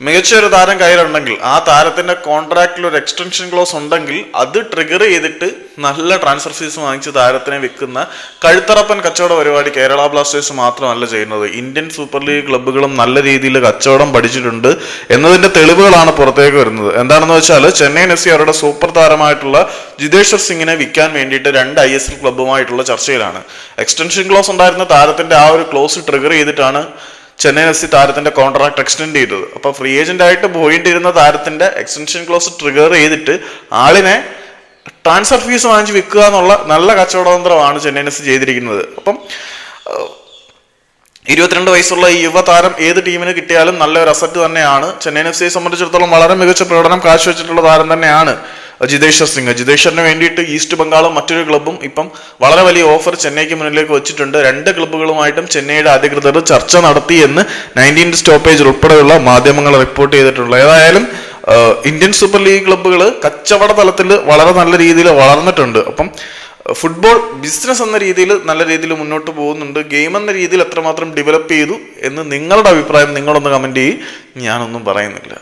മികച്ച ഒരു താരം കയ്യിലുണ്ടെങ്കിൽ ആ താരത്തിന്റെ കോൺട്രാക്റ്റിൽ ഒരു എക്സ്റ്റൻഷൻ ക്ലോസ് ഉണ്ടെങ്കിൽ അത് ട്രിഗർ ചെയ്തിട്ട് നല്ല ട്രാൻസ്ഫർ ഫീസ് വാങ്ങിച്ച് താരത്തിനെ വിൽക്കുന്ന കഴുത്തറപ്പൻ കച്ചവട പരിപാടി കേരള ബ്ലാസ്റ്റേഴ്സ് മാത്രമല്ല ചെയ്യുന്നത്. ഇന്ത്യൻ സൂപ്പർ ലീഗ് ക്ലബ്ബുകളും നല്ല രീതിയിൽ കച്ചവടം പഠിച്ചിട്ടുണ്ട് എന്നതിന്റെ തെളിവുകളാണ് പുറത്തേക്ക് വരുന്നത്. എന്താണെന്ന് വെച്ചാൽ ചെന്നൈ എഫ് അവരുടെ സൂപ്പർ താരമായിട്ടുള്ള ജിതേശ്വർ സിംഗിനെ വിൽക്കാൻ വേണ്ടിയിട്ട് രണ്ട് ഐ എസ് എൽ ക്ലബ്ബുമായിട്ടുള്ള ചർച്ചയിലാണ്. എക്സ്റ്റൻഷൻ ക്ലോസ് ഉണ്ടായിരുന്ന താരത്തിന്റെ ആ ഒരു ക്ലോസ് ട്രിഗർ ചെയ്തിട്ടാണ് ചെന്നൈ എഫ് സി താരത്തിന്റെ കോൺട്രാക്ട് എക്സ്റ്റെൻഡ് ചെയ്തത്. അപ്പൊ ഫ്രീ ഏജന്റ് ആയിട്ട് പോയിട്ടിരുന്ന താരത്തിന്റെ എക്സ്റ്റൻഷൻ ക്ലോസ് ട്രിഗർ ചെയ്തിട്ട് ആളിനെ ട്രാൻസ്ഫർ ഫീസ് വാങ്ങിച്ച് വിൽക്കുക എന്നുള്ള നല്ല കച്ചവടതന്ത്രമാണ് ചെന്നൈ എഫ് സി ചെയ്തിരിക്കുന്നത്. അപ്പം ഇരുപത്തിരണ്ട് വയസ്സുള്ള ഈ യുവതാരം ഏത് ടീമിന് കിട്ടിയാലും നല്ലൊരു അസറ്റ് തന്നെയാണ്. ചെന്നൈ എഫ് സിയെ സംബന്ധിച്ചിടത്തോളം വളരെ മികച്ച പ്രകടനം കാഴ്ചവെച്ചിട്ടുള്ള താരം തന്നെയാണ്. ജിതേശ്വർ സിംഗ്. ജിതേശ്വറിന് വേണ്ടിയിട്ട് ഈസ്റ്റ് ബംഗാളും മറ്റൊരു ക്ലബ്ബും ഇപ്പം വളരെ വലിയ ഓഫർ ചെന്നൈക്ക് മുന്നിലേക്ക് വെച്ചിട്ടുണ്ട്. രണ്ട് ക്ലബ്ബുകളുമായിട്ടും ചെന്നൈയുടെ അധികൃതർ ചർച്ച നടത്തി എന്ന് നയന്റീൻ സ്റ്റോപ്പേജ് ഉൾപ്പെടെയുള്ള മാധ്യമങ്ങൾ റിപ്പോർട്ട് ചെയ്തിട്ടുള്ളത് ഏതായാലും ഇന്ത്യൻ സൂപ്പർ ലീഗ് ക്ലബ്ബുകൾ കച്ചവട തലത്തിൽ വളരെ നല്ല രീതിയിൽ വളർന്നിട്ടുണ്ട്. അപ്പം ഫുട്ബോൾ ബിസിനസ് എന്ന രീതിയിൽ നല്ല രീതിയിൽ മുന്നോട്ട് പോകുന്നുണ്ട്. ഗെയിം എന്ന രീതിയിൽ എത്രമാത്രം ഡെവലപ്പ് ചെയ്തു എന്ന് നിങ്ങളുടെ അഭിപ്രായം നിങ്ങളൊന്ന് കമന്റ് ചെയ്യും. ഞാനൊന്നും പറയുന്നില്ല.